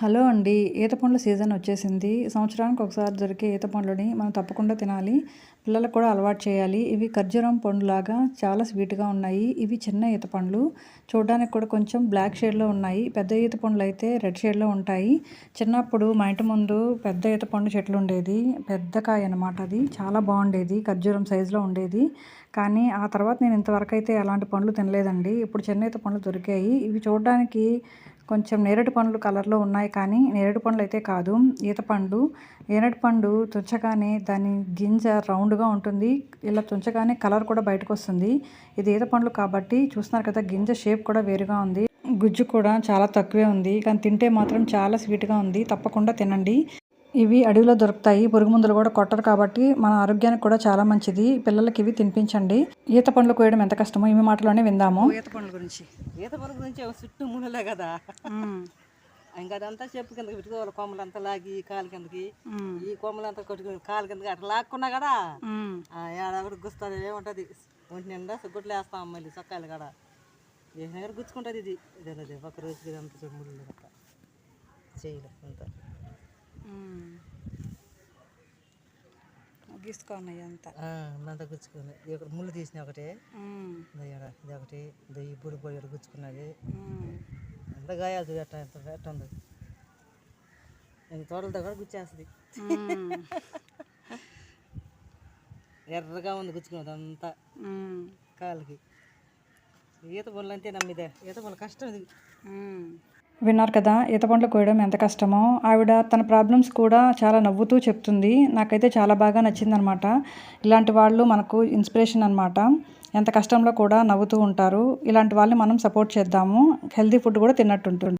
Hello అండి. ఈత పండ్ల సీజన్ వచ్చేసింది. సంవత్సరానికి ఒకసారి దొరికే ఈత పండ్లని మనం తప్పకుండా తినాలి. పిల్లలకు కూడా అలవాటు చేయాలి. ఇవి ఖర్జూరం పండులాగా చాలా స్వీట్గా ఉన్నాయి. ఇవి చిన్న ఈత పండ్లు. చూడడానికి కూడా కొంచెం బ్లాక్ షేడ్లో ఉన్నాయి. పెద్ద ఈత పండ్లు అయితే రెడ్ షేడ్లో ఉంటాయి. చిన్నప్పుడు మా ఇంటి ముందు పెద్ద ఈత పండు చెట్లు ఉండేది. పెద్ద కాయ అనమాట అది. చాలా బాగుండేది. ఖర్జూరం సైజులో ఉండేది. కానీ ఆ తర్వాత నేను ఇంతవరకు అయితే అలాంటి పండ్లు తినలేదండి. ఇప్పుడు చిన్న ఈత పండ్లు దొరికాయి. ఇవి చూడడానికి కొంచెం నేరేడు పండ్లు కలర్లో ఉన్నాయి కానీ నేరేడు పండ్లు అయితే కాదు. ఈత పండు. నేరేడు పండు తుంచగానే దాని గింజ రౌండ్గా ఉంటుంది. ఇలా తుంచగానే కలర్ కూడా బయటకు వస్తుంది. ఇది ఈత పండ్లు కాబట్టి చూస్తున్నారు కదా గింజ షేప్ కూడా వేరుగా ఉంది. గుజ్జు కూడా చాలా తక్కువే ఉంది. కానీ తింటే మాత్రం చాలా స్వీట్గా ఉంది. తప్పకుండా తినండి. ఇవి అడవిలో దొరుకుతాయి. పురుగు మందులు కూడా కొట్టరు కాబట్టి మన ఆరోగ్యానికి కూడా చాలా మంచిది. పిల్లలకి ఇవి తినిపించండి. ఈత పండ్లు కోయడం ఎంత కష్టమో ఇవి మాటలోనే విందాము. ఈత పండ్ల గురించి. ఈత పొలం గురించి చుట్టూ ముళ్ళలే కదా. ఇంకా అదంతా చెప్పు కిందకి పెట్టుకోవాలి. కొమ్మలు అంతా లాగి కాలు కిందకి. ఈ కొమ్మలు అంతా కొట్టుకుని కాలు కిందకి అట్లా లాక్కున్నా కదా ఏడాది గుస్తుంది ఏముంటుంది? ఒంటి నిండా గుడ్లు వేస్తాం మళ్ళీ చొక్కాయలు కాడ. వేసిన దగ్గర గుచ్చుకుంటుంది ఇది? ఇదే. ఒక రోజుకి ఇదంతా అంతా చేయలేదు అంతా. గీసుకున్నాయి అంతా అంతా ఇది ఒకటి ముళ్ళు తీసిన ఒకటి. ఇదో ఒకటి. ఈ పొడి పొడి ఒకటి గుచ్చుకున్నది? అంత గాయాలు చూడు ఎట్ట ఎంత ఎట్ట ఉంది? నేను తోటలతో కూడా గుచ్చేస్తుంది. ఎర్రగా ఉంది గుచ్చుకున్నది అంతా. కాలుకి ఈత పనులు అంతే నమ్మిదే ఈత పనులు కష్టం ఇది. విన్నారు కదా ఈత పండ్లు కోయడం ఎంత కష్టమో. ఆవిడ తన ప్రాబ్లమ్స్ కూడా చాలా నవ్వుతూ చెప్తుంది. నాకైతే చాలా బాగా నచ్చిందనమాట. ఇలాంటి వాళ్ళు మనకు ఇన్స్పిరేషన్ అనమాట ఎంత కష్టంలో కూడా నవ్వుతూ ఉంటారు. ఇలాంటి వాళ్ళని మనం సపోర్ట్ చేద్దాము. హెల్తీ ఫుడ్ కూడా తిన్నట్టు ఉంటుంది.